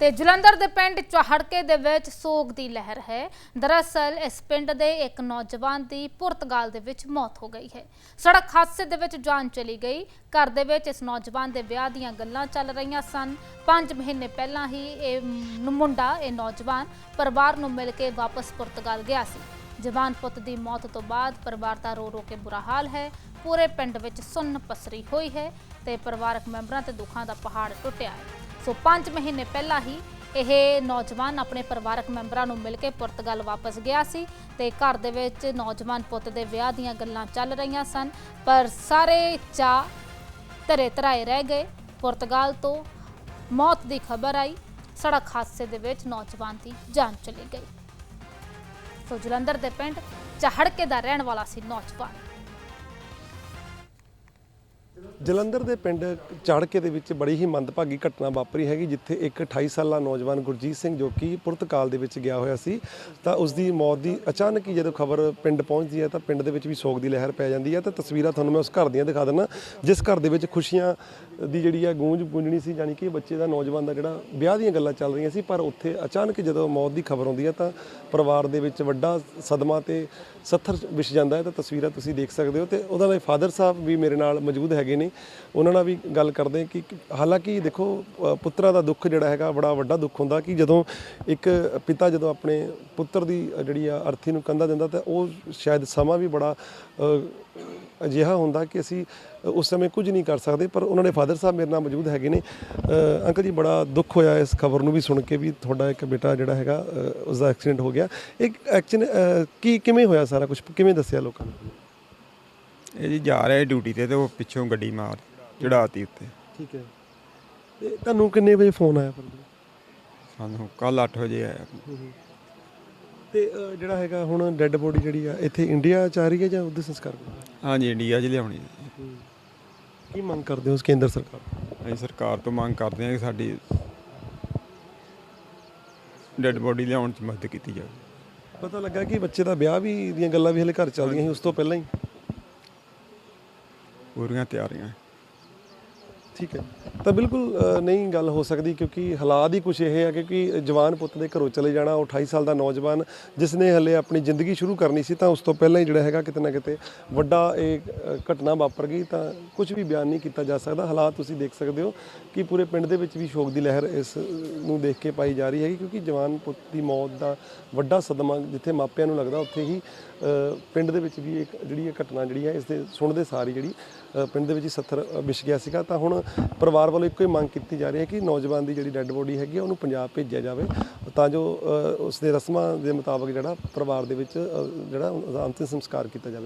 ਤੇ ਜਲੰਧਰ ਦੇ ਪਿੰਡ ਚਹੜਕੇ ਦੇ ਵਿੱਚ ਸੋਗ ਦੀ ਲਹਿਰ ਹੈ। ਦਰਅਸਲ, ਇਸ ਪਿੰਡ ਦੇ ਇੱਕ ਨੌਜਵਾਨ ਦੀ ਪੁਰਤਗਾਲ ਦੇ ਵਿੱਚ ਮੌਤ ਹੋ ਗਈ ਹੈ। ਸੜਕ ਹਾਦਸੇ ਦੇ ਵਿੱਚ ਜਾਨ ਚਲੀ ਗਈ। ਘਰ ਦੇ ਵਿੱਚ ਇਸ ਨੌਜਵਾਨ ਦੇ ਵਿਆਹ ਦੀਆਂ ਗੱਲਾਂ ਚੱਲ ਰਹੀਆਂ ਸਨ। 5 ਮਹੀਨੇ ਪਹਿਲਾਂ ਹੀ ਇਹ ਮੁੰਡਾ, ਇਹ ਨੌਜਵਾਨ ਪਰਿਵਾਰ ਨੂੰ ਮਿਲ ਕੇ ਵਾਪਸ ਪੁਰਤਗਾਲ ਗਿਆ ਸੀ। ਜਵਾਨ ਪੁੱਤ ਦੀ ਮੌਤ ਤੋਂ ਬਾਅਦ ਪਰਿਵਾਰ ਦਾ ਰੋ ਰੋ ਕੇ ਬੁਰਾ ਹਾਲ ਹੈ। ਪੂਰੇ ਪਿੰਡ ਵਿੱਚ ਸੁੰਨ ਪਸਰੀ ਹੋਈ ਹੈ ਤੇ ਪਰਿਵਾਰਕ ਮੈਂਬਰਾਂ ਤੇ ਦੁੱਖਾਂ ਦਾ ਪਹਾੜ ਟੁੱਟਿਆ ਹੈ। ਸੋ 5 ਮਹੀਨੇ ਪਹਿਲਾਂ ਹੀ ਇਹ ਨੌਜਵਾਨ ਆਪਣੇ ਪਰਿਵਾਰਕ ਮੈਂਬਰਾਂ ਨੂੰ ਮਿਲ ਕੇ ਪੁਰਤਗਾਲ ਵਾਪਸ ਗਿਆ ਸੀ ਤੇ ਘਰ ਦੇ ਵਿੱਚ ਨੌਜਵਾਨ ਪੁੱਤ ਦੇ ਵਿਆਹ ਦੀਆਂ ਗੱਲਾਂ ਚੱਲ ਰਹੀਆਂ ਸਨ, ਪਰ ਸਾਰੇ ਚਾਅ ਧਰੇ ਧਰਾਏ ਰਹਿ ਗਏ। ਪੁਰਤਗਾਲ ਤੋਂ ਮੌਤ ਦੀ ਖਬਰ ਆਈ। ਸੜਕ ਹਾਦਸੇ ਦੇ ਵਿੱਚ ਨੌਜਵਾਨ ਦੀ ਜਾਨ ਚਲੀ ਗਈ। ਸੋ ਜਲੰਧਰ ਦੇ ਪਿੰਡ ਚਹੜਕੇ ਦਾ ਰਹਿਣ ਵਾਲਾ ਸੀ ਨੌਜਵਾਨ। ਜਲੰਧਰ ਦੇ ਪਿੰਡ ਚਾੜਕੇ ਦੇ ਵਿੱਚ ਬੜੀ ਹੀ ਮੰਦਭਾਗੀ ਘਟਨਾ ਵਾਪਰੀ ਹੈਗੀ, ਜਿੱਥੇ ਇੱਕ 28 ਸਾਲਾ ਨੌਜਵਾਨ ਗੁਰਜੀਤ ਸਿੰਘ ਜੋ ਕਿ ਪੁਰਤਗਾਲ ਦੇ ਵਿੱਚ ਗਿਆ ਹੋਇਆ ਸੀ, ਤਾਂ ਉਸ ਦੀ ਮੌਤ ਦੀ ਅਚਾਨਕ ਹੀ ਜਦੋਂ ਖਬਰ ਪਿੰਡ ਪਹੁੰਚਦੀ ਹੈ, ਤਾਂ ਪਿੰਡ ਦੇ ਵਿੱਚ ਵੀ ਸੋਗ ਦੀ ਲਹਿਰ ਪੈ ਜਾਂਦੀ ਹੈ। ਤਾਂ ਤਸਵੀਰਾਂ ਤੁਹਾਨੂੰ ਮੈਂ ਉਸ ਘਰ ਦੀਆਂ ਦਿਖਾ ਦਿੰਦਾ, ਜਿਸ ਘਰ ਦੇ ਵਿੱਚ ਖੁਸ਼ੀਆਂ ਦੀ ਜਿਹੜੀ ਆ ਗੂੰਜ ਗੂੰਜਣੀ ਸੀ ਯਾਨੀ ਕਿ ਬੱਚੇ ਦਾ ਨੌਜਵਾਨ ਦਾ ਜਿਹੜਾ ਵਿਆਹ ਦੀਆਂ ਗੱਲਾਂ ਚੱਲ ਰਹੀਆਂ ਸੀ ਪਰ ਉੱਥੇ ਅਚਾਨਕ ਜਦੋਂ ਮੌਤ ਦੀ ਖਬਰ ਆਉਂਦੀ ਹੈ ਤਾਂ ਪਰਿਵਾਰ ਦੇ ਵਿੱਚ ਵੱਡਾ ਸਦਮਾ ਤੇ ਸੱਥਰ ਵਿਛ ਜਾਂਦਾ ਹੈ। ਤਾਂ ਤਸਵੀਰਾਂ ਤੁਸੀਂ ਦੇਖ ਸਕਦੇ ਹੋ ਤੇ ਉਹਦਾ ਦੇ ਫਾਦਰ ਸਾਹਿਬ ਵੀ ਮੇਰੇ ਨਾਲ ਮੌਜੂਦ ਹੈਗੇ ਨੇ। ਉਹਨਾਂ ਨਾਲ ਵੀ ਗੱਲ ਕਰਦੇ ਕਿ ਹਾਲਾਂਕਿ ਦੇਖੋ ਅ, ਪੁੱਤਰਾਂ ਦਾ ਦੁੱਖ ਜਿਹੜਾ ਹੈਗਾ ਬੜਾ ਵੱਡਾ ਦੁੱਖ ਹੁੰਦਾ ਕਿ ਜਦੋਂ ਇੱਕ ਪਿਤਾ ਜਦੋਂ ਆਪਣੇ ਪੁੱਤਰ ਦੀ ਜਿਹੜੀ ਆ ਅਰਥੀ ਨੂੰ ਕੰਧਾ ਦਿੰਦਾ ਤਾਂ ਉਹ ਸ਼ਾਇਦ ਸਮਾਂ ਵੀ ਬੜਾ ਅਜਿਹਾ ਹੁੰਦਾ ਕਿ ਅਸੀਂ ਉਸ ਸਮੇਂ ਕੁਝ ਨਹੀਂ ਕਰ ਸਕਦੇ ਪਰ ਉਹਨਾਂ ਦੇ ਫਾਦਰ ਸਾਹਿਬ ਮੇਰੇ ਨਾਲ ਮੌਜੂਦ ਹੈਗੇ ਨੇ। ਅੰਕਲ ਜੀ ਬੜਾ ਦੁੱਖ ਹੋਇਆ ਇਸ ਖਬਰ ਨੂੰ ਵੀ ਸੁਣ ਕੇ ਵੀ ਤੁਹਾਡਾ ਇੱਕ ਬੇਟਾ ਜਿਹੜਾ ਹੈਗਾ ਉਸ ਦਾ ਐਕਸੀਡੈਂਟ ਹੋ ਗਿਆ। ਇੱਕ ਐਕਸੀਡੈਂਟ ਕੀ ਕਿਵੇਂ ਹੋਇਆ ਸਾਰਾ ਕੁਝ ਕਿਵੇਂ ਦੱਸਿਆ ਲੋਕਾਂ ਨੂੰ? ਇਹ ਜੀ ਜਾ ਰਿਹਾ ਡਿਊਟੀ ਤੇ ਤੇ ਉਹ ਪਿੱਛੋਂ ਗੱਡੀ ਮਾਰ ਚੜਾਤੀ ਉੱਤੇ। ਠੀਕ ਹੈ। ਤੇ ਤੁਹਾਨੂੰ ਕਿੰਨੇ ਵਜੇ ਫੋਨ ਆਇਆ ਫਿਰ? ਸਾਨੂੰ ਕੱਲ 8 ਵਜੇ ਆਇਆ। ਤੇ ਅ, ਜਿਹੜਾ ਹੈਗਾ ਹੁਣ ਡੈੱਡ ਬੋਡੀ ਜਿਹੜੀ ਆ ਇੱਥੇ ਇੰਡੀਆ ਚ ਆ ਰਹੀ ਹੈ ਜਾਂ ਉਹਦੇ ਸੰਸਕਾਰ ਕਰਨਾ? ਹਾਂਜੀ ਇੰਡੀਆ 'ਚ ਲਿਆਉਣੀ ਹੈ। ਕੀ ਮੰਗ ਕਰਦੇ ਹੋ ਉਸ ਕੇਂਦਰ ਸਰਕਾਰ ਤੋਂ? ਅਸੀਂ ਸਰਕਾਰ ਤੋਂ ਮੰਗ ਕਰਦੇ ਹਾਂ ਕਿ ਸਾਡੀ ਡੈੱਡ ਬੋਡੀ ਲਿਆਉਣ 'ਚ ਮਦਦ ਕੀਤੀ ਜਾਵੇ ਪਤਾ ਲੱਗਾ ਕਿ ਬੱਚੇ ਦਾ ਵਿਆਹ ਵੀ ਦੀਆਂ ਗੱਲਾਂ ਵੀ ਹਲੇ ਘਰ ਚੱਲਦੀਆਂ ਸੀ ਉਸ ਤੋਂ ਪਹਿਲਾਂ ਹੀ ਪੂਰੀਆਂ ਤਿਆਰੀਆਂ ਠੀਕ ਹੈ। ਤਾਂ ਬਿਲਕੁਲ ਅ, ਨਹੀਂ ਗੱਲ ਹੋ ਸਕਦੀ ਕਿਉਂਕਿ ਹਾਲਾਤ ਹੀ ਕੁਝ ਇਹ ਹੈ ਕਿਉਂਕਿ ਜਵਾਨ ਪੁੱਤ ਦੇ ਘਰੋਂ ਚਲੇ ਜਾਣਾ ਉਹ 28 ਸਾਲ ਦਾ ਨੌਜਵਾਨ ਜਿਸ ਨੇ ਹਲੇ ਆਪਣੀ ਜ਼ਿੰਦਗੀ ਸ਼ੁਰੂ ਕਰਨੀ ਸੀ ਤਾਂ ਉਸ ਤੋਂ ਪਹਿਲਾਂ ਹੀ ਜਿਹੜਾ ਹੈਗਾ ਕਿਤੇ ਨਾ ਕਿਤੇ ਵੱਡਾ ਇਹ ਅ, ਘਟਨਾ ਵਾਪਰ ਗਈ ਤਾਂ ਕੁਝ ਵੀ ਬਿਆਨ ਨਹੀਂ ਕੀਤਾ ਜਾ ਸਕਦਾ। ਹਾਲਾਤ ਤੁਸੀਂ ਦੇਖ ਸਕਦੇ ਹੋ ਕਿ ਪੂਰੇ ਪਿੰਡ ਦੇ ਵਿੱਚ ਵੀ ਸ਼ੋਕ ਦੀ ਲਹਿਰ ਇਸ ਨੂੰ ਦੇਖ ਕੇ ਪਾਈ ਜਾ ਰਹੀ ਹੈਗੀ ਕਿਉਂਕਿ ਜਵਾਨ ਪੁੱਤ ਦੀ ਮੌਤ ਦਾ ਵੱਡਾ ਸਦਮਾ ਜਿੱਥੇ ਮਾਪਿਆਂ ਨੂੰ ਲੱਗਦਾ ਉੱਥੇ ਹੀ ਅ, ਪਿੰਡ ਦੇ ਵਿੱਚ ਵੀ ਇੱਕ ਜਿਹੜੀ ਇਹ ਘਟਨਾ ਜਿਹੜੀ ਹੈ ਇਸ ਦੇ ਸੁਣਦੇ ਸਾਰੀ ਜਿਹੜੀ ਅ, ਪਿੰਡ ਦੇ ਵਿੱਚ ਹੀ ਸੱਥਰ ਅ, ਵਿਛ ਗਿਆ ਸੀਗਾ। ਤਾਂ ਹੁਣ ਪਰਿਵਾਰ ਵੱਲੋਂ ਇੱਕੋ ਹੀ ਮੰਗ ਕੀਤੀ ਜਾ ਰਹੀ ਹੈ ਕਿ ਨੌਜਵਾਨ ਦੀ ਜਿਹੜੀ ਡੈੱਡ ਬੋਡੀ ਹੈਗੀ ਆ, ਉਹਨੂੰ ਪੰਜਾਬ ਭੇਜਿਆ ਜਾਵੇ। ਤਾਂ ਜੋ ਉਸ ਦੇ ਰਸਮਾਂ ਦੇ ਮੁਤਾਬਕ ਜਿਹੜਾ ਪਰਿਵਾਰ ਦੇ ਵਿੱਚ ਜਿਹੜਾ ਅੰਤਿਮ ਸੰਸਕਾਰ ਕੀਤਾ ਜਾਵੇ।